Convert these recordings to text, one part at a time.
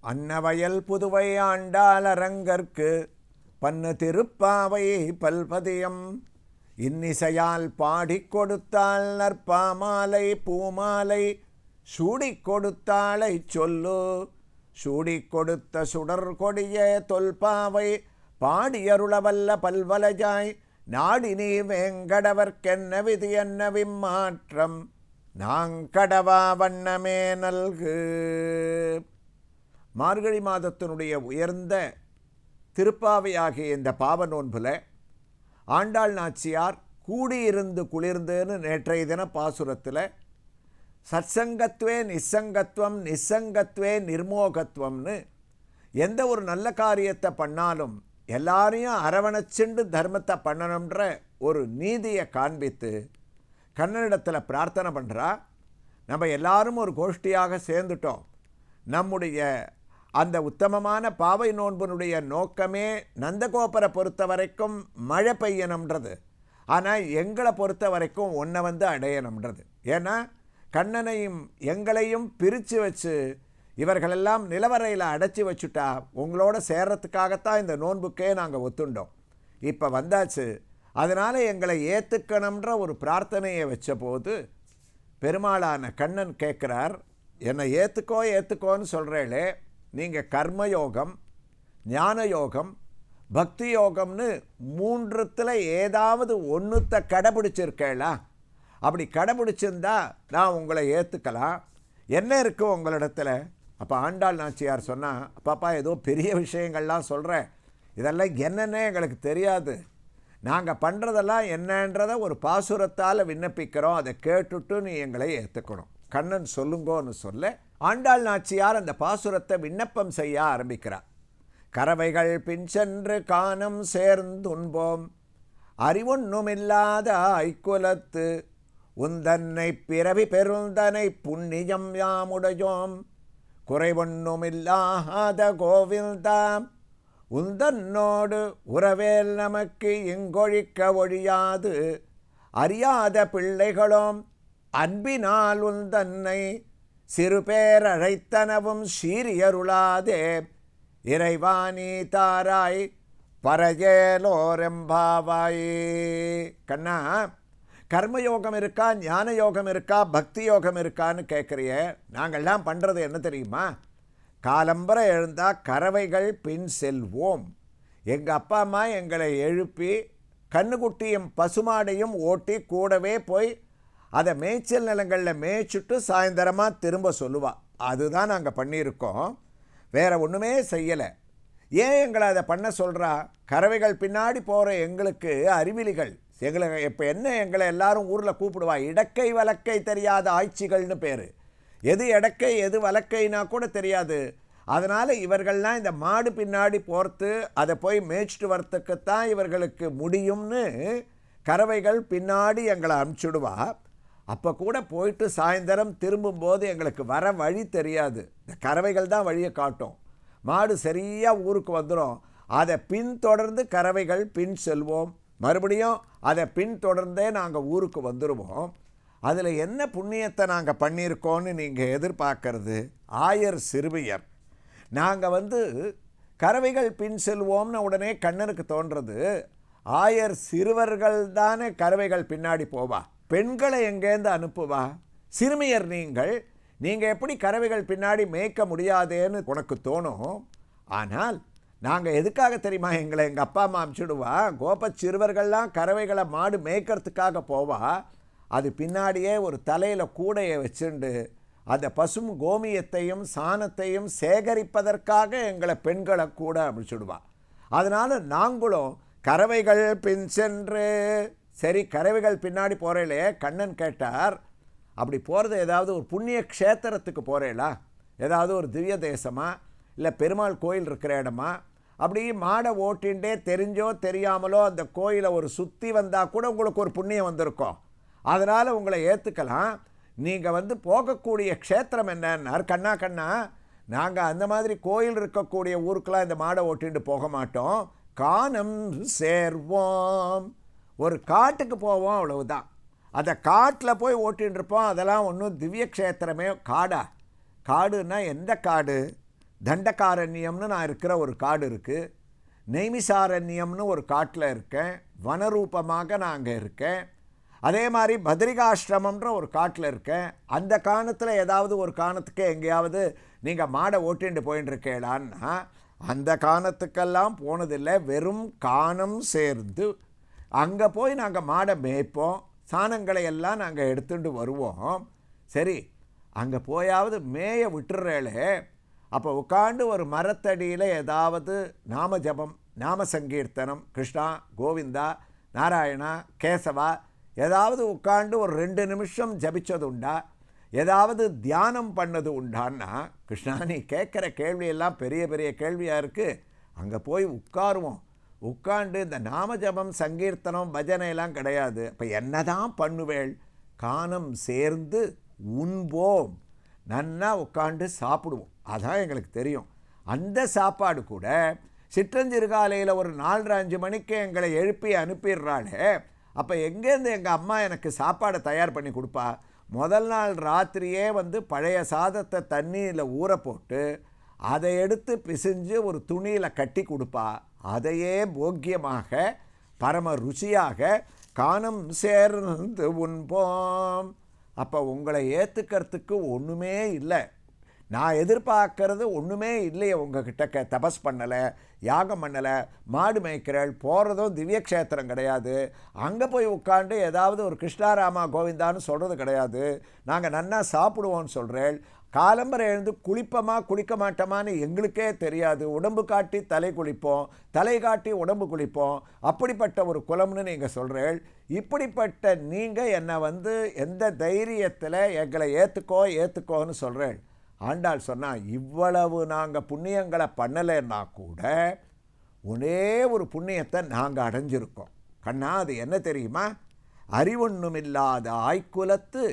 அன்னவயல் புதுவை ஆண்டால் அரங்கற்கு பன்னு திருப்பாவை பல்பதியம். இன்னிசையால் பாடிக் கொடுத்தாள் நற்பாமாலை பூமாலை சூடிக் கொடுத்தாளை சொல்லு. சூடிக் கொடுத்த சுடர் கொடிய தொல்பாவை பாடியருளவல்ல பல்வலஜாய் நாடினி வேங்கடவர்க்கென்ன விதி என்ன விம்மாற்றம். நாங்கடவா வண்ணமே நல்கு. மார்கழி மாதத்தினுடைய உயர்ந்த திருப்பாவையாகிய இந்த பாவ நோன்பில் ஆண்டாள் நாச்சியார் கூடியிருந்து குளிர்ந்துன்னு நேற்றைய தின பாசுரத்தில் சத்சங்கத்வே நிசங்கத்துவம் நிசங்கத்வே நிர்மோகத்துவம்னு எந்த ஒரு நல்ல காரியத்தை பண்ணாலும் எல்லாரையும் அரவணைச்சுண்டு தர்மத்தை பண்ணணுன்ற ஒரு நீதியை காண்பித்து கண்ணனிடத்தில் பிரார்த்தனை பண்ணுறா நம்ம எல்லாரும் ஒரு கோஷ்டியாக சேர்ந்துட்டோம். நம்முடைய அந்த உத்தமமான பாவை நோன்பனுடைய நோக்கமே நந்தகோபரை பொறுத்த வரைக்கும் மழை பெய்யணும்ன்றது. ஆனால் எங்களை பொறுத்த வரைக்கும் ஒன்றை வந்து அடையணும்ன்றது. ஏன்னா கண்ணனையும் எங்களையும் பிரித்து வச்சு இவர்களெல்லாம் நிலவரையில் அடைச்சி வச்சுட்டா உங்களோட சேர்றதுக்காகத்தான் இந்த நோன்புக்கே நாங்கள் ஒத்துண்டோம். இப்போ வந்தாச்சு அதனால் எங்களை ஏற்றுக்கணுன்ற ஒரு பிரார்த்தனையை வச்ச போது பெருமாளான கண்ணன் கேட்குறார் என்னை ஏற்றுக்கோ ஏற்றுக்கோன்னு சொல்கிறேளே நீங்கள் கர்மயோகம் ஞான யோகம் பக்தி யோகம்னு மூன்றுத்தில் ஏதாவது ஒன்றுத்தை கடைபிடிச்சிருக்கேளா? அப்படி கடைபிடிச்சிருந்தா நான் உங்களை ஏற்றுக்கலாம் என்ன இருக்குது உங்களிடத்துல? அப்போ ஆண்டாள் நாச்சியார் சொன்னால் அப்பாப்பா ஏதோ பெரிய விஷயங்கள்லாம் சொல்கிறேன் இதெல்லாம் என்னன்னே எங்களுக்கு தெரியாது. நாங்கள் பண்ணுறதெல்லாம் என்னன்றதை ஒரு பாசுரத்தால் விண்ணப்பிக்கிறோம். அதை கேட்டுட்டு நீ எங்களை ஏற்றுக்கணும் கண்ணன் சொல்லுங்கோன்னு சொல்ல ஆண்டாள் நாச்சியார் அந்த பாசுரத்தை விண்ணப்பம் செய்ய ஆரம்பிக்கிறார் கறவைகள் பின் சென்று காணம் சேர்ந்துண்போம். அறிவொன்னுமில்லாத ஐக்குலத்து உந்தன்னை பிறவி பெருந்தனை புண்ணியம் யாமுடையோம். குறைவொன்னுமில்லாத கோவில்தாம் உந்தன்னோடு உறவேல் நமக்கு இங்கொழிக்க ஒழியாது. அறியாத பிள்ளைகளோம் அன்பினால் உந்தன்னை சிறுபேரழைத்தனவும் சீரியருளாதே. இறைவாணி தாராய் பரஜேலோரெம்பாவாய் கண்ணா கர்மயோகம் இருக்கா ஞான யோகம் இருக்கா பக்தி யோகம் இருக்கான்னு கேட்குறிய நாங்கள்லாம் பண்ணுறது என்ன தெரியுமா? காலம்பரை எழுந்தால் கறவைகள் பின் செல்வோம். எங்கள் அப்பா அம்மா எங்களை எழுப்பி கண்ணுக்குட்டியும் பசுமாடையும் ஓட்டி கூடவே போய் அதை மேய்ச்சல் நிலங்களில் மேய்ச்சிட்டு சாயந்தரமாக திரும்ப சொல்லுவாள் அதுதான் நாங்கள் பண்ணியிருக்கோம். வேறு ஒன்றுமே செய்யலை. ஏன் எங்களை அதை பண்ண சொல்கிறா கறவைகள் பின்னாடி போகிற எங்களுக்கு அறிவிலிகள். எங்களை இப்போ என்ன எங்களை எல்லாரும் ஊரில் கூப்பிடுவா? இடக்கை வழக்கை தெரியாத ஆய்ச்சிகள்னு பேர். எது எடக்கை எது வலக்கைனா கூட தெரியாது. அதனால் இவர்கள்லாம் இந்த மாடு பின்னாடி போர்த்து அதை போய் மேய்ச்சிட்டு வரத்துக்குத்தான் இவர்களுக்கு முடியும்னு கறவைகள் பின்னாடி எங்களை அனுப்பிச்சுடுவா. அப்போ கூட போயிட்டு சாயந்தரம் திரும்பும்போது எங்களுக்கு வர வழி தெரியாது. இந்த கறவைகள் தான் வழியை காட்டும். மாடு சரியாக ஊருக்கு வந்துடும் அதை பின்தொடர்ந்து கறவைகள் பின் செல்வோம். மறுபடியும் அதை பின்தொடர்ந்தே நாங்கள் ஊருக்கு வந்துடுவோம் அதில் என்ன புண்ணியத்தை நாங்கள் பண்ணியிருக்கோன்னு நீங்கள் எதிர்பார்க்கறது? ஆயர் சிறுமியர். நாங்கள் வந்து கறவைகள் பின் செல்வோம்னு உடனே கண்ணனுக்கு தோன்றது. ஆயர் சிறுவர்கள் தானே கறவைகள் பின்னாடி போவா. பெண்களை எங்கேருந்து அனுப்புவா? சிறுமியர் நீங்கள் நீங்கள் எப்படி கறவைகள் பின்னாடி மேய்க்க முடியாதேன்னு உனக்கு தோணும்? ஆனால் நாங்கள் எதுக்காக தெரியுமா எங்களை எங்கள் அப்பா அம்மா அமுச்சுடுவா? கோப சிறுவர்கள்லாம் கறவைகளை மாடு மேய்க்கிறதுக்காக போவா. அது பின்னாடியே ஒரு தலையில் கூடையை வச்சுண்டு அந்த பசும் கோமியத்தையும் சாணத்தையும் சேகரிப்பதற்காக எங்களை பெண்களை கூட அனுப்பிச்சுடுவா அதனால் நாங்களும் கறவைகள் பின் சென்று சரி கறவைகள் பின்னாடி போகிறேலே கண்ணன் கேட்டார் அப்படி போகிறது ஏதாவது ஒரு புண்ணிய க்ஷேத்திரத்துக்கு போகிறேளா ஏதாவது ஒரு திவ்ய தேசமா? இல்லை பெருமாள் கோயில் இருக்கிற இடமா? அப்படி மாடை ஓட்டின்ண்டே தெரிஞ்சோ தெரியாமலோ அந்த கோயிலை ஒரு சுற்றி வந்தால் கூட உங்களுக்கு ஒரு புண்ணியம் வந்திருக்கும். அதனால் உங்களை ஏற்றுக்கலாம் நீங்கள் வந்து போகக்கூடிய க்ஷேத்திரம் என்னன்னார் கண்ணா கண்ணா நாங்கள் அந்த மாதிரி கோயில் இருக்கக்கூடிய ஊருக்கெலாம் இந்த மாடை ஓட்டிட்டு போக மாட்டோம். காணம் சேர்வோம். ஒரு காட்டுக்கு போவோம் அவ்வளவுதான். அதை காட்டில் போய் ஓட்டின்னு இருப்போம். அதெல்லாம் ஒன்றும் திவ்ய க்ஷேத்திரமே காடா. காடுன்னா எந்த காடு? தண்டகாரண்யம்னு நான் இருக்கிற ஒரு காடு இருக்குது நெய்மிசாரண்யம்னு ஒரு காட்டில் இருக்கேன். வனரூபமாக நான் அங்கே இருக்கேன். அதே மாதிரி பத்ரிகாஷ்ரமம்ன்ற ஒரு காட்டில் இருக்கேன். அந்த காணத்தில் ஏதாவது ஒரு காணத்துக்கு எங்கேயாவது நீங்கள் மாடை ஓட்டிண்டு போயின்னு இருக்கேடான்னா அந்த காணத்துக்கெல்லாம் போனதில்லை. வெறும் காணம் சேர்ந்து அங்கே போய் நாங்கள் மாடை மேய்ப்போம். சாணங்களை எல்லாம் நாங்கள் எடுத்துட்டு வருவோம். சரி அங்கே போயாவது மேய விட்டுறேளே. அப்போ உட்காண்டு ஒரு மரத்தடியில் ஏதாவது நாம ஜபம் நாம சங்கீர்த்தனம் கிருஷ்ணா கோவிந்தா நாராயணா கேசவா ஏதாவது உட்காண்டு ஒரு ரெண்டு நிமிஷம் ஜபிச்சது உண்டா? ஏதாவது தியானம் பண்ணது உண்டான்னா கிருஷ்ணா நீ கேட்குற கேள்வியெல்லாம் பெரிய பெரிய கேள்வியாக இருக்குது அங்கே போய் உட்காருவோம். உட்காண்டு இந்த நாமஜபம் சங்கீர்த்தனம் பஜனையெல்லாம் கிடையாது. இப்போ என்னதான் பண்ணுவேள்? கானம் சேர்ந்து உண்போம். நன்னா உட்காண்டு சாப்பிடுவோம். அதான் எங்களுக்கு தெரியும். அந்த சாப்பாடு கூட சிற்றஞ்சிறுகாலையில் ஒரு நாலு அஞ்சு மணிக்கு எங்களை எழுப்பி அனுப்பிடுறாளே. அப்போ எங்கேருந்து எங்கள் அம்மா எனக்கு சாப்பாடை தயார் பண்ணி கொடுப்பா? முதல் நாள் ராத்திரியே வந்து பழைய சாதத்தை தண்ணியில் ஊற போட்டு அதை எடுத்து பிசிஞ்சு ஒரு துணியில் கட்டி கொடுப்பா. அதையே போக்கியமாக பரம ருசியாக காணம் சேர்ந்து உண்போம். அப்போ உங்களை ஏற்றுக்கிறதுக்கு ஒன்றுமே இல்லை. நான் எதிர்பார்க்கறது ஒன்றுமே இல்லையே உங்ககிட்ட. க தபஸ் பண்ணலை யாகம் பண்ணலை மாடு மேய்க்கிறள் போகிறதும் திவ்ய க்ஷேத்திரம் கிடையாது. அங்கே போய் உட்காந்து ஏதாவது ஒரு கிருஷ்ணாராமா கோவிந்தான்னு சொல்கிறது கிடையாது. நாங்கள் நன்னா சாப்பிடுவோம்னு சொல்கிறேள் காலம்பரை எழுந்து குளிப்பமா குளிக்க மாட்டோமான்னு எங்களுக்கே தெரியாது. உடம்பு காட்டி தலை குளிப்போம் தலை காட்டி உடம்பு குளிப்போம். அப்படிப்பட்ட ஒரு குலம்னு நீங்கள் சொல்கிறேள் இப்படிப்பட்ட நீங்கள் என்னை வந்து எந்த தைரியத்தில் எங்களை ஏற்றுக்கோ ஏற்றுக்கோன்னு சொல்கிறேள் ஆண்டாள் சொன்னால் இவ்வளவு நாங்கள் புண்ணியங்களை பண்ணலைன்னா கூட ஒரே ஒரு புண்ணியத்தை நாங்கள் அடைஞ்சிருக்கோம். கண்ணா அது என்ன தெரியுமா? அறிவொன்னுமில்லாத ஆய்க்குலத்து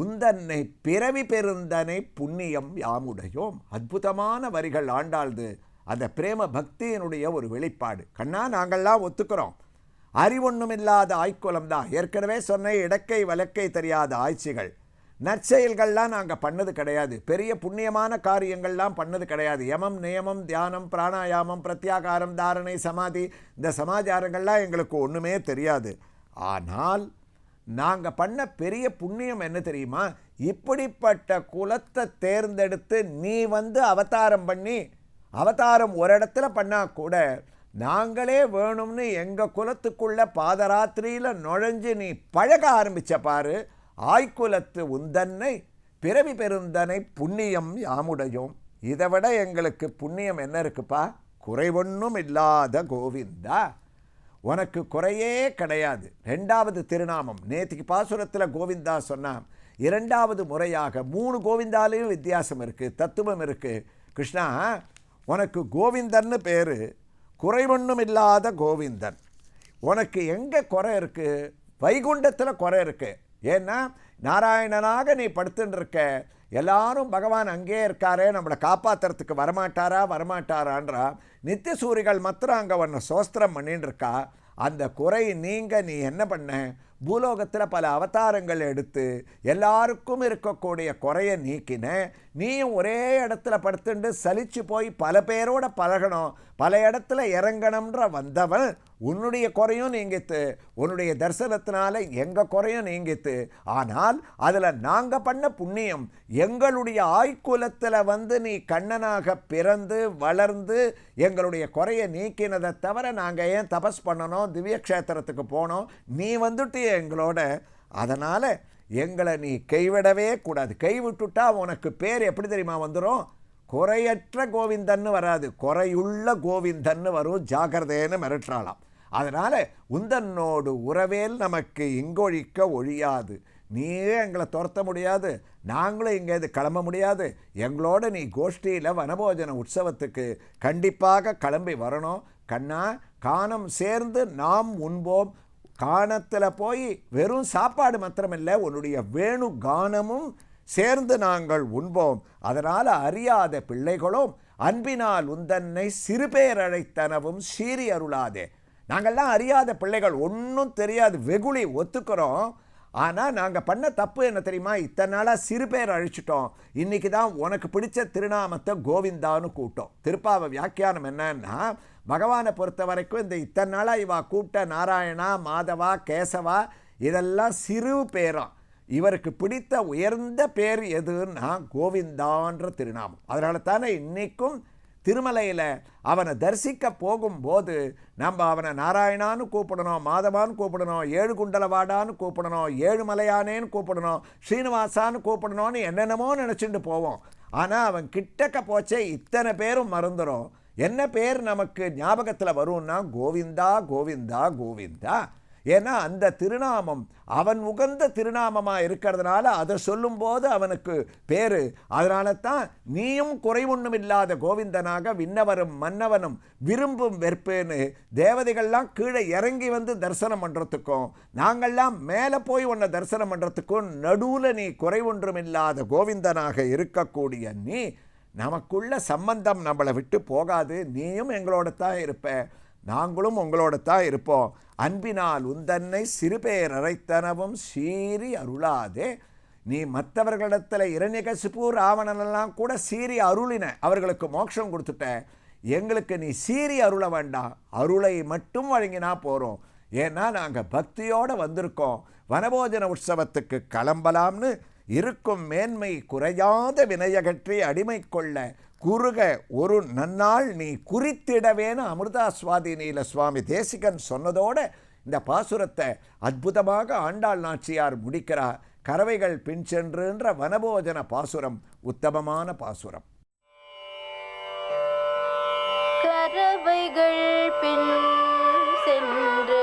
உந்தன்னை பிறவி பெருந்தனை புண்ணியம் யாமுடையோம். அற்புதமான வரிகள் ஆண்டாள்து. அந்த பிரேம பக்தியினுடைய ஒரு வெளிப்பாடு. கண்ணா நாங்கள்லாம் ஒத்துக்கிறோம். அறிவொன்னுமில்லாத ஆய்க்குலம் தான் ஏற்கனவே சொன்ன இடக்கை வழக்கை தெரியாத ஆய்ச்சிகள். நற்செயல்கள்லாம் நாங்கள் பண்ணது கிடையாது. பெரிய புண்ணியமான காரியங்கள்லாம் பண்ணது கிடையாது. யமம் நியமம் தியானம் பிராணாயாமம் பிரத்யாகாரம் தாரணை சமாதி இந்த சமாச்சாரங்கள்லாம் எங்களுக்கு ஒன்றுமே தெரியாது. ஆனால் நாங்கள் பண்ண பெரிய புண்ணியம் என்ன தெரியுமா? இப்படிப்பட்ட குலத்தை தேர்ந்தெடுத்து நீ வந்து அவதாரம் பண்ணி அவதாரம் ஒரு இடத்துல பண்ணால் கூட நாங்களே வேணும்னு எங்கள் குலத்துக்குள்ளே பாதராத்திரியில் நுழைஞ்சு நீ பழக ஆரம்பித்த பாரு ஆய்குலத்து உந்தன்னை பிறவி பெருந்தனை புண்ணியம் யாமுடையோம். இதை விட எங்களுக்கு புண்ணியம் என்ன இருக்குப்பா? குறைவொன்னும் இல்லாத கோவிந்தா. உனக்கு குறையே கிடையாது. ரெண்டாவது திருநாமம். நேத்திக்கு பாசுரத்தில் கோவிந்தா சொன்னான். இரண்டாவது முறையாக மூணு கோவிந்தாலையும் வித்தியாசம் இருக்குது தத்துவம் இருக்குது கிருஷ்ணா உனக்கு கோவிந்தன்னு பேர் குறைவொன்னும் இல்லாத கோவிந்தன். உனக்கு எங்கே குறை இருக்குது வைகுண்டத்தில் குறை இருக்குது ஏன்னா நாராயணனாக நீ படுத்துன்னு எல்லாரும் பகவான் அங்கே இருக்காரே நம்மளை காப்பாற்றுறதுக்கு வரமாட்டாரா வரமாட்டாரான்றா. நித்திய சூரிகள் மாத்திரம் அங்கே ஒன்று சோஸ்திரம் பண்ணின்னு இருக்கா அந்த குறை நீங்க நீ என்ன பண்ண? பூலோகத்தில் பல அவதாரங்கள் எடுத்து எல்லாருக்கும் இருக்கக்கூடிய குறையை நீக்கின. நீயும் ஒரே இடத்துல படுத்துண்டு சலிச்சு போய் பல பேரோட பழகணும். பல இடத்துல இறங்கணும்ன்ற வந்தவன் உன்னுடைய குறையும் நீங்கித்து உன்னுடைய தரிசனத்தினால எங்கள் குறையும் நீங்கித்து. ஆனால் அதில் நாங்கள் பண்ண புண்ணியம் எங்களுடைய ஆய்குலத்தில் வந்து நீ கண்ணனாக பிறந்து வளர்ந்து எங்களுடைய குறையை நீக்கினதை தவிர நாங்கள் ஏன் தபஸ் பண்ணணும் திவ்ய க்ஷேத்திரத்துக்கு போனோம்? நீ வந்துட்டு எங்களோட. அதனால் எங்களை நீ கைவிடவே கூடாது. கைவிட்டுட்டா உனக்கு பேர் எப்படி தெரியுமா வந்துடும் குறையற்ற கோவிந்தன்னு வராது. குறையுள்ள கோவிந்தன்னு வரும். ஜாக்கிரதைன்னு மிரட்டுறாளாம் அதனால் உந்தன்னோடு உறவேல் நமக்கு இங்கொழிக்க ஒழியாது. நீயே எங்களை துரத்த முடியாது. நாங்களும் இங்கேருந்து கிளம்ப முடியாது. எங்களோட நீ கோஷ்டியில் வனபோஜன உற்சவத்துக்கு கண்டிப்பாக கிளம்பி வரணும். கண்ணா காணம் சேர்ந்து நாம் உண்போம். காணத்தில் போய் வெறும் சாப்பாடு மாத்திரமில்லை உன்னுடைய வேணு கானமும் சேர்ந்து நாங்கள் உண்போம். அதனால் அறியாத பிள்ளைகளும் அன்பினால் உந்தன்னை சிறுபேர் அழைத்தனவும் சீறி அருளாதே. நாங்கள்லாம் அறியாத பிள்ளைகள் ஒன்றும் தெரியாது. வெகுளி ஒத்துக்கிறோம். ஆனால் நாங்கள் பண்ண தப்பு என்ன தெரியுமா? இத்தனை நாளாக சிறு பேர் அழிச்சிட்டோம். இன்றைக்கி தான் உனக்கு பிடிச்ச திருநாமத்தை கோவிந்தான்னு கூட்டோம் திருப்பாவ வியாக்கியானம் என்னன்னா பகவானை பொறுத்த வரைக்கும் இந்த இத்தனை நாளாக இவா கூட்ட நாராயணா மாதவா கேசவா இதெல்லாம் சிறு பேரான் இவருக்கு பிடித்த உயர்ந்த பேர் எதுன்னா கோவிந்தான்ற திருநாமம். அதனால தானே இன்றைக்கும் திருமலையில் அவனை தரிசிக்க போகும்போது நம்ம அவனை நாராயணான்னு கூப்பிடணும் மாதவான்னு கூப்பிடணும் ஏழு குண்டலவாடான்னு கூப்பிடணும் ஏழு மலையானேன்னு கூப்பிடணும் ஸ்ரீனிவாசான்னு கூப்பிடணும்னு என்னென்னமோ நினச்சிட்டு போவோம். ஆனால் அவன் கிட்டக்க போச்சே இத்தனை பேரும் மறந்துடும் என்ன பேர் நமக்கு ஞாபகத்தில் வரும்னா கோவிந்தா கோவிந்தா கோவிந்தா. ஏன்னா அந்த திருநாமம் அவன் உகந்த திருநாமமாக இருக்கிறதுனால அதை சொல்லும்போது அவனுக்கு பேர். அதனால தான் நீயும் குறைவொன்னும் இல்லாத கோவிந்தனாக விண்ணவரும் மன்னவனும் விரும்பும் வெற்பேன்னு தேவதைகள்லாம் கீழே இறங்கி வந்து தரிசனம் பண்ணுறதுக்கும் நாங்கள்லாம் மேலே போய் உன்னை தரிசனம் பண்ணுறதுக்கும் நடுவில் நீ குறைவொன்றும் இல்லாத கோவிந்தனாக இருக்கக்கூடிய நீ நமக்குள்ள சம்பந்தம் நம்மளை விட்டு போகாது. நீயும் எங்களோட தான் இருப்ப. நாங்களும் உங்களோட தான் இருப்போம். அன்பினால் உந்தன்னை சிறுபேர் அரைத்தனவும் சீறி அருளாதே. நீ மற்றவர்களிடத்தில் இரண்யகசிப்பு ராவணனெல்லாம் கூட சீறி அருளின அவர்களுக்கு மோட்சம் கொடுத்துட்ட. எங்களுக்கு நீ சீறி அருள வேண்டாம். அருளை மட்டும் வழங்கினா போகிறோம் ஏன்னா நாங்கள் பக்தியோடு வந்திருக்கோம். வனபோஜன உற்சவத்துக்கு கிளம்பலாம்னு இருக்கும் மேன்மை குறையாத வினையகற்றி அடிமை கொள்ள குறுக ஒரு நன்னாள் நீ குறித்திடவேன்னு அமிர்தா சுவாதினியில் சுவாமி தேசிகன் சொன்னதோட இந்த பாசுரத்தை அற்புதமாக ஆண்டாள் நாச்சியார் முடிக்கிறார் கறவைகள் பின் சென்றுன்ற வனபோஜன பாசுரம் உத்தமமான பாசுரம். கறவைகள் பின் சென்று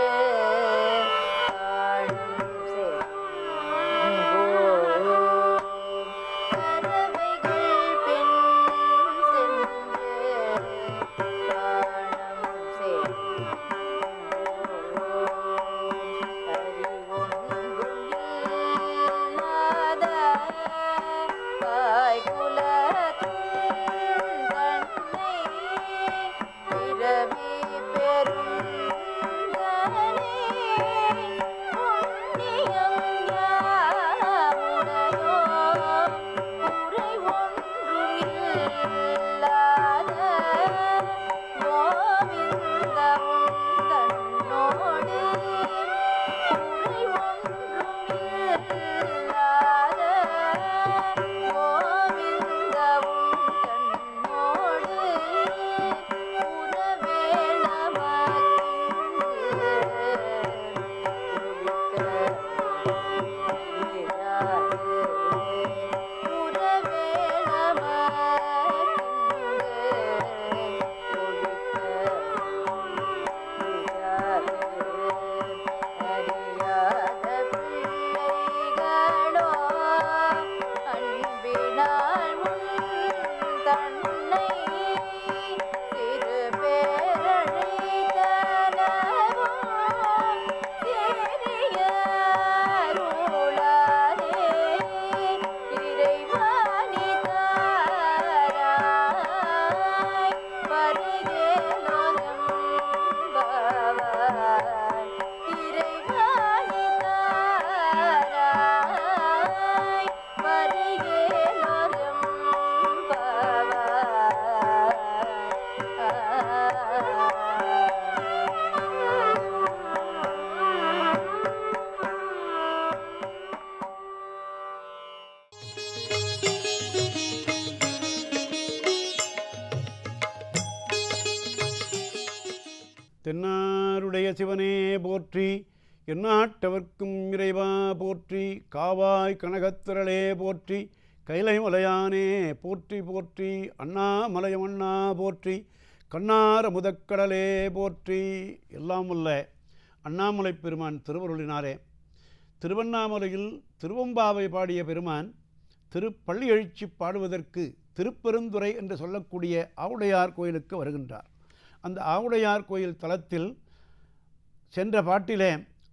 எந்நாட்டவர்க்கும் இறைவா போற்றி காவாய் கனகத்திரளே போற்றி கைலை மலையானே போற்றி போற்றி அண்ணாமலையமண்ணா போற்றி கண்ணார முதக்கடலே போற்றி. எல்லாம் உள்ள அண்ணாமலை பெருமான் திருவருளினாரே. திருவண்ணாமலையில் திருவம்பாவை பாடிய பெருமான் திருப்பள்ளி எழுச்சி பாடுவதற்கு திருப்பெருந்துறை என்று சொல்லக்கூடிய ஆவுடையார் கோயிலுக்கு வருகின்றார். அந்த ஆவுடையார் கோயில் தலத்தில் சென்ற பாட்டிலே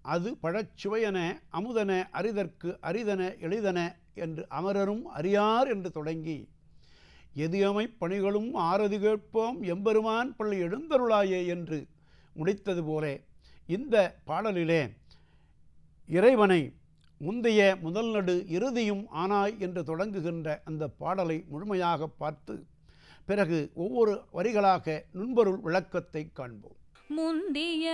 அது பழச்சுவையன அமுதன அரிதற்கு அரிதன எளிதன என்று அமரரும் அறியார் என்று தொடங்கி எதியமை பணிகளும் ஆரதி கேட்போம் எம்பெருமான் பள்ளி எழுந்தருளாயே என்று முடித்தது போலே இந்த பாடலிலே இறைவனை முந்தைய முதல் நடு இறுதியும் ஆனாய் என்று தொடங்குகின்ற அந்த பாடலை முழுமையாக பார்த்து பிறகு ஒவ்வொரு வரிகளாக நுண்பொருள் விளக்கத்தை காண்போம். முந்திய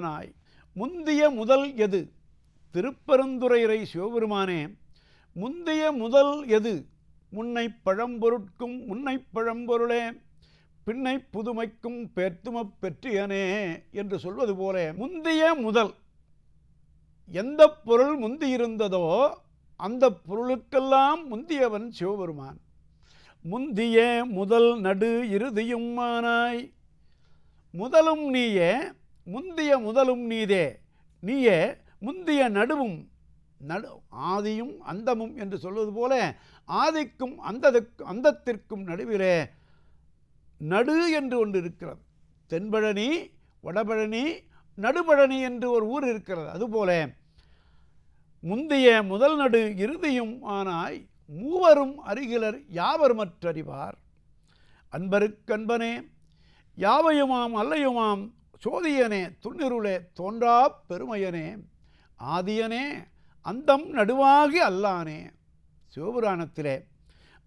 இறுதியும் முந்திய முதல் எது? திருப்பெருந்துரையரை சிவபெருமானே முந்திய முதல் எது? முன்னை பழம்பொருட்கும் முன்னை பழம்பொருளே பின்னை புதுமைக்கும் பேர்த்துமப் பெற்றியனே என்று சொல்வது போல முந்திய முதல் எந்த பொருள் முந்தியிருந்ததோ அந்த பொருளுக்கெல்லாம் முந்தியவன் சிவபெருமான். முந்திய முதல் நடு இறுதியும் ஆனாய் முதலும் நீயே முந்திய முதலும் நீதே நீயே முந்திய நடுவும் நடு ஆதியும் அந்தமும் என்று சொல்வது போல ஆதிக்கும் அந்ததுக்கும் அந்தத்திற்கும் நடுவிலே நடு என்று ஒன்று இருக்கிறது. தென்பழனி வடபழனி நடுபழனி என்று ஒரு ஊர் இருக்கிறது. அதுபோல முந்திய முதல் நடு இறுதியும் ஆனாய் மூவரும் அருகிலர் யாவருமற்றறிவார். அன்பருக்கன்பனே யாவையுமாம் அல்லையுமாம் சோதியனே துண்ணிருளே தோன்றா பெருமையனே ஆதியனே அந்தம் நடுவாகி அல்லானே. சிவபுராணத்திலே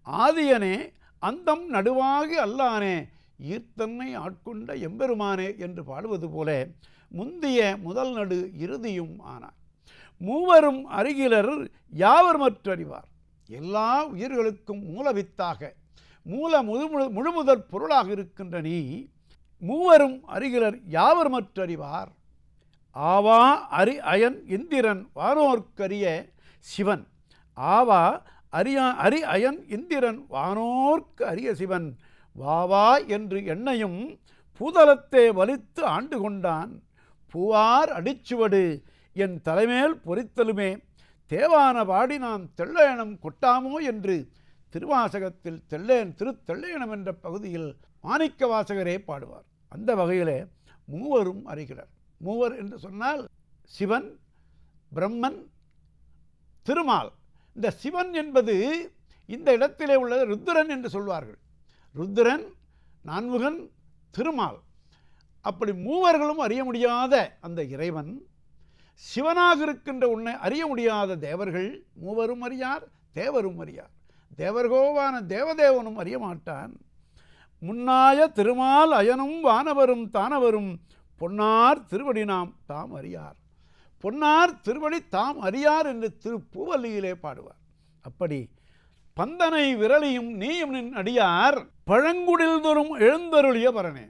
ஆதியனே அந்தம் நடுவாகி அல்லானே ஈர்த்தன்னை ஆட்கொண்ட எம்பெருமானே என்று பாடுவது போல முந்திய முதல் நடு இறுதியும் ஆனார். மூவரும் அருகிலர் யாவர் மற்றறிவார்? எல்லா உயிர்களுக்கும் மூலவித்தாக மூல முழு முழுமுதற் பொருளாக இருக்கின்ற நீ மூவரும் அறிகிறர் யாவர் மற்றறிவார் ஆவா அரி அயன் இந்திரன் வானோர்க்கரிய சிவன். ஆவா அரியா அரி அயன் இந்திரன் வானோர்க்கு அரிய சிவன். வாவா என்று என்னையும் பூதலத்தை வலித்து ஆண்டு கொண்டான். பூவார் அடிச்சுவடு என் தலைமேல் பொறித்தலுமே. தேவான பாடி நாம் தெள்ளயணம் கொட்டாமோ என்று திருவாசகத்தில் தெள்ளேன் திருத்தெள்ளையணம் என்ற பகுதியில் மாணிக்க வாசகரே பாடுவார். அந்த வகையிலே மூவரும் அறிகிறார். மூவர் என்று சொன்னால் சிவன் பிரம்மன் திருமால். இந்த சிவன் என்பது இந்த இடத்திலே உள்ள ருத்ரன் என்று சொல்வார்கள். ருத்ரன் நான்முகன் திருமால். அப்படி மூவர்களும் அறிய முடியாத அந்த இறைவன் சிவனாக இருக்கின்ற உன்னை அறிய முடியாத தேவர்கள் மூவரும் அறியார் தேவரும் அறியார். தேவர்கோவான தேவதேவனும் அறிய மாட்டான் முன்னாய திருமால் அயனும் வானவரும் தானவரும் பொன்னார் திருவடி நாம் தாம் அறியார். பொன்னார் திருவடி தாம் அறியார் என்று திருப்பூவல்லியிலே பாடுவார். அப்படி பந்தனை விரலியும் நீயும் நின் அடியார் பழங்குடில் தோறும் எழுந்தருளிய வரனே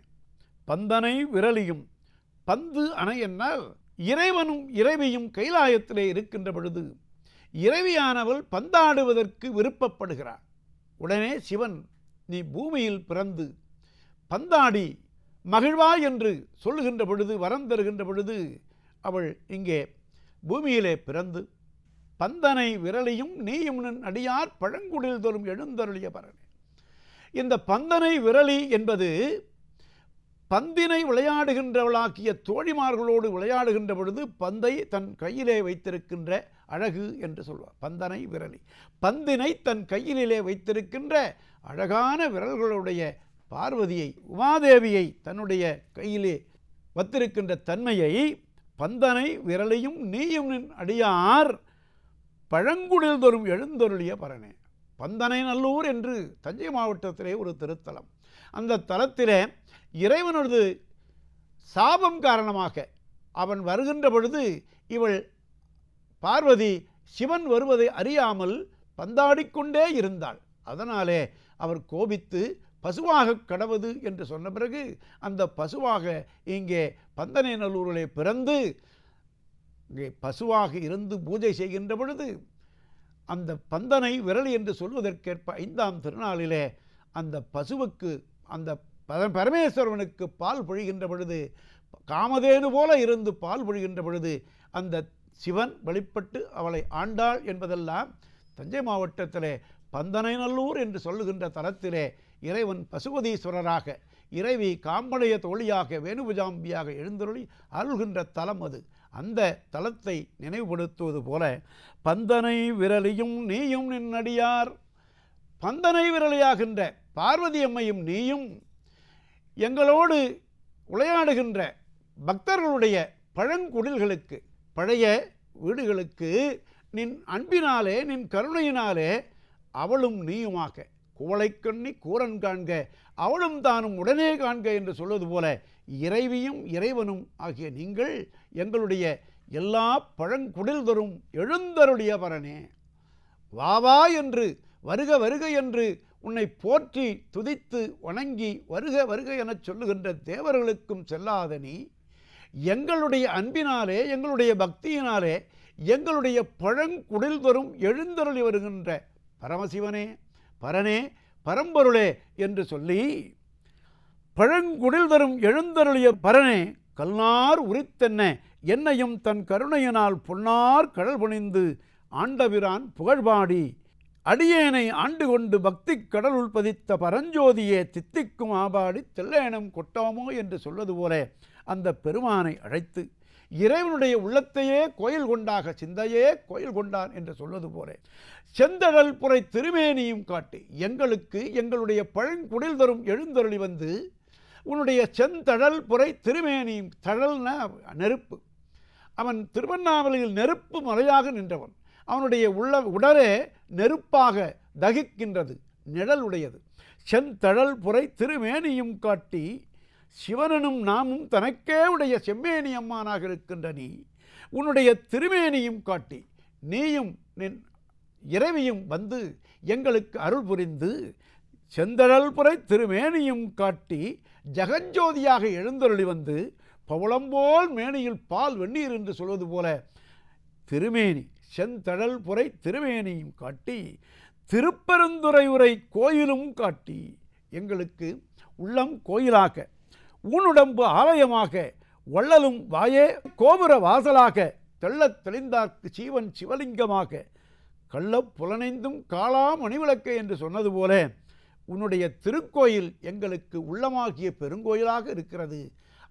பந்தனை விரலியும் பந்து அணை என்னால் இறைவனும் இறைவியும் கைலாயத்திலே இருக்கின்ற பொழுது இறைவியானவள் பந்தாடுவதற்கு விருப்பப்படுகிறார் உடனே சிவன் நீ பூமியில் பிறந்து பந்தாடி மகிழ்வாய் என்று சொல்லுகின்ற பொழுது வரம் தருகின்ற பொழுது அவள் இங்கே பூமியிலே பிறந்து பந்தனை விரலியும் நீயும் நின் அடியார் பழங்குடில் தோறும் எழுந்தருளிய பரனே. இந்த பந்தனை விரலி என்பது பந்தினை விளையாடுகின்றவளாக்கிய தோழிமார்களோடு விளையாடுகின்ற பொழுது பந்தை தன் கையிலே வைத்திருக்கின்ற அழகு என்று சொல்வார். பந்தனை விரலி. பந்தினை தன் கையிலே வைத்திருக்கின்ற அழகான விரல்களுடைய பார்வதியை உமாதேவியை தன்னுடைய கையிலே வத்திருக்கின்ற தன்மையை பந்தனை விரலையும் நீயும் நின் அடியார் பழங்குடில் தோறும் எழுந்தருளிய பரனே. பந்தனை நல்லூர் என்று தஞ்சை மாவட்டத்திலே ஒரு திருத்தலம். அந்த தலத்திலே இறைவனது சாபம் காரணமாக அவன் வருகின்ற பொழுது இவள் பார்வதி சிவன் வருவதை அறியாமல் பந்தாடிக்கொண்டே இருந்தாள். அதனாலே அவர் கோபித்து பசுவாக கடவது என்று சொன்ன பிறகு அந்த பசுவாக இங்கே பந்தனை நல்லூரிலே பிறந்து இங்கே பசுவாக இருந்து பூஜை செய்கின்ற பொழுது அந்த பந்தனை விரல் என்று சொல்வதற்கேற்ப ஐந்தாம் திருநாளிலே அந்த பசுவுக்கு அந்த பர- பரமேஸ்வரனுக்கு பால் பொழிகின்ற பொழுது காமதேனு போல இருந்து பால் பொழிகின்ற பொழுது அந்த சிவன் வெளிப்பட்டு அவளை ஆண்டாள் என்பதெல்லாம் தஞ்சை மாவட்டத்திலே பந்தனைநல்லூர் என்று சொல்லுகின்ற தலத்திலே இறைவன் பசுபதீஸ்வரராக இறைவி காம்படைய தோழியாக வேணுபுஜாம்பியாக எழுந்தருளி அருள்கின்ற தலம் அது. அந்த தலத்தை நினைவுபடுத்துவது போல பந்தனை விரலியும் நீயும் நின்னடியார் பந்தனை விரலியாகின்ற பார்வதி அம்மையும் நீயும் எங்களோடு விளையாடுகின்ற பக்தர்களுடைய பழங்குடில்களுக்கு பழைய வீடுகளுக்கு நின் அன்பினாலே நின் கருணையினாலே அவளும் நீயுமாக குவளைக்கண்ணி கூரன் காண்க அவளும் தானும் உடனே காண்க என்று சொல்வது போல இறைவியும் இறைவனும் ஆகிய நீங்கள் எங்களுடைய எல்லா பழங்குடில் தரும் எழுந்தருளிய பரனே வா வா என்று வருக வருக என்று உன்னை போற்றி துதித்து வணங்கி வருக வருக எனச் சொல்லுகின்ற தேவர்களுக்கும் செல்லாத நீ எங்களுடைய அன்பினாலே எங்களுடைய பக்தியினாலே எங்களுடைய பழங்குடில் தரும் எழுந்தருளி வருகின்ற பரமசிவனே பரனே பரம்பொருளே என்று சொல்லி பழங்குடில் தரும் எழுந்தருளிய பரனே கல்லார் உரித்தென்ன என்னையும் தன் கருணையினால் பொன்னார் கடல் புனிந்து ஆண்டவிரான் புகழ்பாடி. அடியேனை ஆண்டு கொண்டு பக்தி கடலுள் பதித்த பரஞ்சோதியே தித்திக்கும் ஆபாடி தெல்லேனம் கொட்டாமோ என்று சொல்வது போல அந்த பெருமானை அழைத்து இறைவனுடைய உள்ளத்தையே கோயில் கொண்டாக சிந்தையே கோயில் கொண்டான் என்று சொல்வது போல செந்தழல் புரை திருமேனியும் காட்டி எங்களுக்கு எங்களுடைய பழங்குடில் தரும் எழுந்தருளி வந்து உன்னுடைய செந்தழல் புரை திருமேனியும் தழல்னா நெருப்பு. அவன் திருவண்ணாமலையில் நெருப்பு மலையாக நின்றவன். அவனுடைய உள்ள உடலே நெருப்பாக தகிக்கின்றது நிழலுடையது. செந்தழல் புரை திருமேனியும் காட்டி சிவனனும் நாமும் தனக்கே உடைய செம்மேனி அம்மானாக இருக்கின்ற நீ உன்னுடைய திருமேனியும் காட்டி நீயும் நின் இறைவியும் வந்து எங்களுக்கு அருள் புரிந்து செந்தழல் புரை திருமேனியும் காட்டி ஜெகஞ்சோதியாக எழுந்தருளி வந்து பவளம்போல் மேனியில் பால் வெந்நீர் என்று சொல்வது போல திருமேனி செந்தழல் புரை திருமேனியும் காட்டி திருப்பெருந்துறை உரை கோயிலும் காட்டி எங்களுக்கு உள்ளம் கோயிலாக ஊனுடம்பு ஆலயமாக வள்ளலும் வாயே கோபுர வாசலாக தெள்ளத் தெளிந்தார்க்கு சீவன் சிவலிங்கமாக கள்ளப் புலனைந்தும் காளா மணிவிளக்கு என்று சொன்னது போல உன்னுடைய திருக்கோயில் எங்களுக்கு உள்ளமாகிய பெருங்கோயிலாக இருக்கிறது.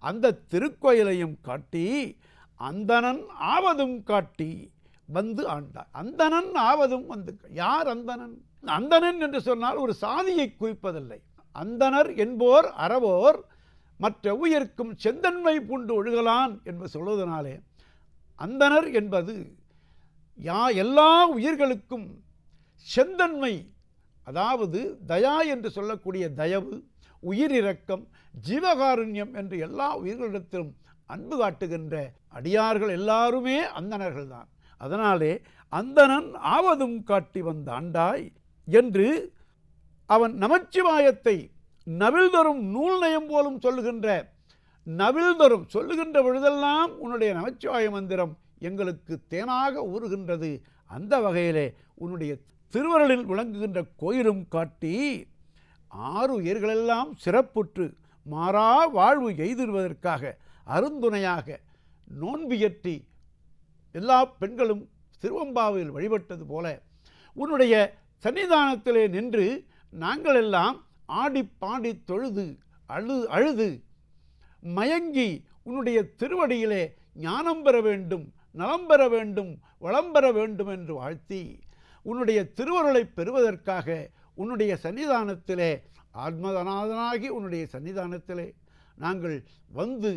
அந்த திருக்கோயிலையும் காட்டி அந்தணன் ஆவதும் காட்டி வந்து ஆண்டார் அந்தணன் ஆவதும் வந்து யார் அந்தணன்? அந்தணன் என்று சொன்னால் ஒரு சாதியை குறிப்பதில்லை. அந்தணர் என்போர் அறவோர் மற்ற உயிர்க்கும் செந்தன்மை பூண்டு ஒழுகலான் என்று சொல்வதனாலே அந்தனர் என்பது யா எல்லா உயிர்களுக்கும் செந்தன்மை அதாவது தயா என்று சொல்லக்கூடிய தயவு உயிரிரக்கம் ஜீவகாருண்யம் என்று எல்லா உயிர்களிடத்திலும் அன்பு காட்டுகின்ற அடியார்கள் எல்லாருமே அந்தணர்கள்தான். அதனாலே அந்தனன் ஆவதும் காட்டி வந்த ஆண்டாய் என்று அவன் நமச்சிவாயத்தை நவில்தரும் நூல் நயம் போலும் சொல்லுகின்ற நவில்தரும் சொல்லுகின்ற பொழுதெல்லாம் உன்னுடைய நமச்சிவாய மந்திரம் எங்களுக்கு தேனாக ஊறுகின்றது. அந்த வகையிலே உன்னுடைய திருவருளில் விளங்குகின்ற கோயிலும் காட்டி ஆறு உயிர்களெல்லாம் சிறப்புற்று மாறா வாழ்வு எய்திடுவதற்காக அருந்துணையாக நோன்பியற்றி எல்லா பெண்களும் திருவம்பாவில் வழிபட்டது போல உன்னுடைய சன்னிதானத்திலே நின்று நாங்கள் எல்லாம் ஆடி பாடி தொழுது அழு அழுது மயங்கி உன்னுடைய திருவடியிலே ஞானம் பெற வேண்டும் நலம் பெற வேண்டும் வளம் பெற வேண்டும் என்று வாழ்த்தி உன்னுடைய திருவருளை பெறுவதற்காக உன்னுடைய சன்னிதானத்திலே ஆத்மதநாதனாகி உன்னுடைய சன்னிதானத்திலே நாங்கள் வந்து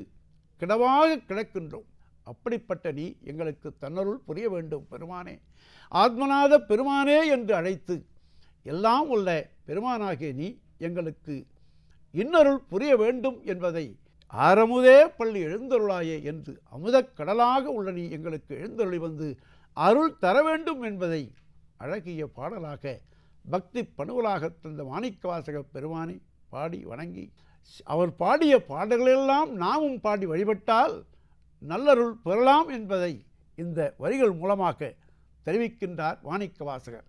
கிடவாக கிடக்கின்றோம். அப்படிப்பட்ட நீ எங்களுக்கு தன்னருள் புரிய வேண்டும் பெருமானே. ஆத்மநாத பெருமானே என்று அழைத்து எல்லாம் உள்ள பெருமானாகிய நீ எங்களுக்கு இன்னருள் புரிய வேண்டும் என்பதை ஆரமுதே பள்ளி எழுந்தருளாயே என்று அமுதக் கடலாக உள்ள நீ எங்களுக்கு எழுந்தருளி வந்து அருள் தர வேண்டும் என்பதை அழகிய பாடலாக பக்தி பணுவலாக தந்த மாணிக்கவாசக பெருமானை பாடி வணங்கி அவர் பாடிய பாடல்களெல்லாம் நாமும் பாடி வழிபட்டால் நல்லருள் பெறலாம் என்பதை இந்த வரிகள் மூலமாக தெரிவிக்கின்றார் வாணிக்க வாசகர்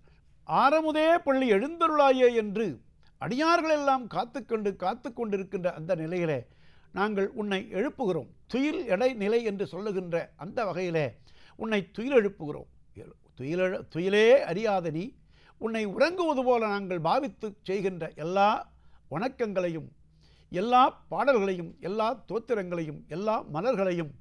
ஆரமுதே பள்ளி எழுந்தருளாயே என்று அடியார்களெல்லாம் காத்துக்கொண்டு காத்து கொண்டிருக்கின்ற அந்த நிலையிலே நாங்கள் உன்னை எழுப்புகிறோம். துயில் எடை நிலை என்று சொல்லுகின்ற அந்த வகையிலே உன்னை துயில் எழுப்புகிறோம். துயிலெழ துயிலே அறியாத நீ உன்னை உறங்குவது போல நாங்கள் பாவித்து செய்கின்ற எல்லா வணக்கங்களையும் எல்லா பாடல்களையும் எல்லா தோத்திரங்களையும் எல்லா மலர்களையும்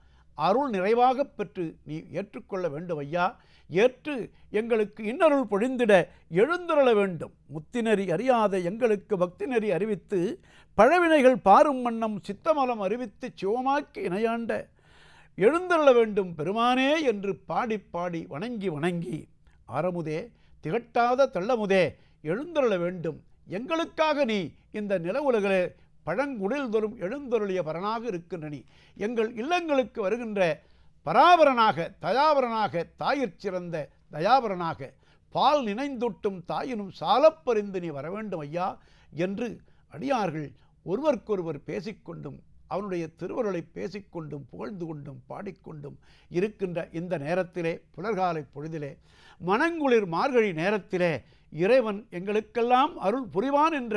அருள் நிறைவாகப் பெற்று நீ ஏற்றுக்கொள்ள வேண்டும் ஐயா ஏற்று எங்களுக்கு இன்னருள் பொழிந்திட எழுந்தருள வேண்டும். முத்தினறி அறியாத எங்களுக்கு பக்தி நெறி அறிவித்து பழவினைகள் பாரும் வண்ணம் சித்தமலம் அறிவித்து சிவமாக்கி இணையாண்ட எழுந்தருள வேண்டும் பெருமானே என்று பாடி பாடி வணங்கி வணங்கி ஆரமுதே திகட்டாத தள்ளமுதே எழுந்தருள வேண்டும். எங்களுக்காக நீ இந்த நில உலகிலே பழங்குடில் தோறும் எழுந்தொருளிய பரனாக இருக்கின்ற நீ எங்கள் இல்லங்களுக்கு வருகின்ற பராபரனாக தயாபரனாக தாயிற் சிறந்த தயாபரனாக பால் நினைந்தொட்டும் தாயினும் சாலப்பறிந்து நீ வர வேண்டும் ஐயா என்று அடியார்கள் ஒருவருக்கொருவர் பேசிக்கொண்டும் அவனுடைய திருவருளை பேசிக்கொண்டும் புகழ்ந்து கொண்டும் பாடிக்கொண்டும் இருக்கின்ற இந்த நேரத்திலே புலர்காலை பொழுதிலே மனங்குளிர் மார்கழி நேரத்திலே இறைவன் எங்களுக்கெல்லாம் அருள் புரிவான் என்ற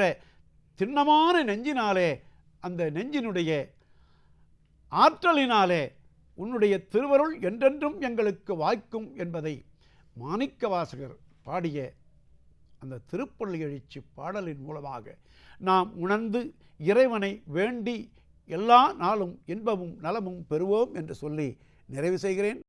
திண்ணமான நெஞ்சினாலே அந்த நெஞ்சினுடைய ஆற்றலினாலே உன்னுடைய திருவருள் என்றென்றும் எங்களுக்கு வாய்க்கும் என்பதை மாணிக்கவாசகர் பாடிய அந்த திருப்பள்ளி எழுச்சி பாடலின் மூலமாக நாம் உணர்ந்து இறைவனை வேண்டி எல்லா நாளும் இன்பமும் நலமும் பெறுவோம் என்று சொல்லி நிறைவு செய்கிறேன்.